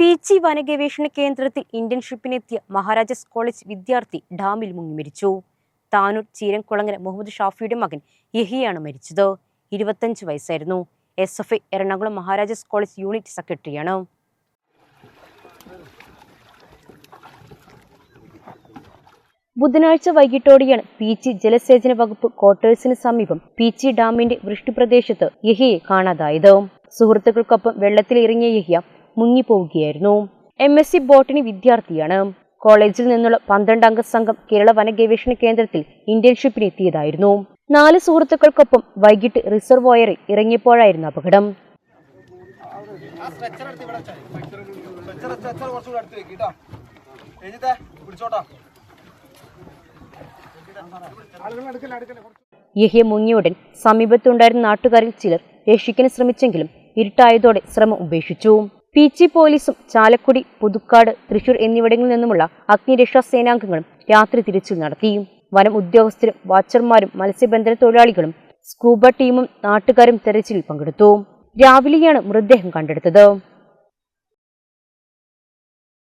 പീച്ചി വനഗവേഷണ കേന്ദ്രത്തിൽ ഇന്റേൺഷിപ്പിനെത്തിയ മഹാരാജാസ് കോളേജ് വിദ്യാർത്ഥി ഡാമിൽ മുങ്ങി മരിച്ചു. താനൂർ ചീരംകുളങ്ങര മുഹമ്മദ് ഷാഫിയുടെ മകൻ യഹിയാണ് മരിച്ചത്. ഇരുപത്തഞ്ച് വയസ്സായിരുന്നു. S F I Ernakulam Maharajas college unit സെക്രട്ടറിയാണ്. ബുധനാഴ്ച വൈകിട്ടോടെയാണ് പീച്ചി ജലസേചന വകുപ്പ് ക്വാർട്ടേഴ്സിന് സമീപം പീച്ചി ഡാമിന്റെ വൃഷ്ടിപ്രദേശത്ത് യഹിയെ കാണാതായത്. സുഹൃത്തുക്കൾക്കൊപ്പം വെള്ളത്തിലിറങ്ങിയ യഹിയ മുങ്ങിപ്പോവുകയായിരുന്നു. എം എസ് സി ബോട്ടണി വിദ്യാർത്ഥിയാണ്. കോളേജിൽ നിന്നുള്ള പന്ത്രണ്ട് അംഗ സംഘം കേരള വന ഗവേഷണ കേന്ദ്രത്തിൽ ഇന്റേൺഷിപ്പിന് എത്തിയതായിരുന്നു നാല് സുഹൃത്തുക്കൾക്കൊപ്പം വൈകിട്ട് റിസർവോയറിൽ ഇറങ്ങിയപ്പോഴായിരുന്നു അപകടം. യഹ്യ മുങ്ങിയുടൻ സമീപത്തുണ്ടായിരുന്ന നാട്ടുകാരിൽ ചിലർ രക്ഷിക്കാൻ ശ്രമിച്ചെങ്കിലും ഇരുട്ടായതോടെ ശ്രമം ഉപേക്ഷിച്ചു. പീച്ചി പോലീസും ചാലക്കുടി പുതുക്കാട് തൃശൂർ എന്നിവിടങ്ങളിൽ നിന്നുമുള്ള അഗ്നിരക്ഷാ സേനാംഗങ്ങളും രാത്രി തിരച്ചിൽ നടത്തി വനം ഉദ്യോഗസ്ഥരും വാച്ചർമാരും മത്സ്യബന്ധന തൊഴിലാളികളും സ്കൂബ ടീമും നാട്ടുകാരും തെരച്ചിലിൽ പങ്കെടുത്തു. രാവിലെയാണ് മൃതദേഹം കണ്ടെടുത്തത്.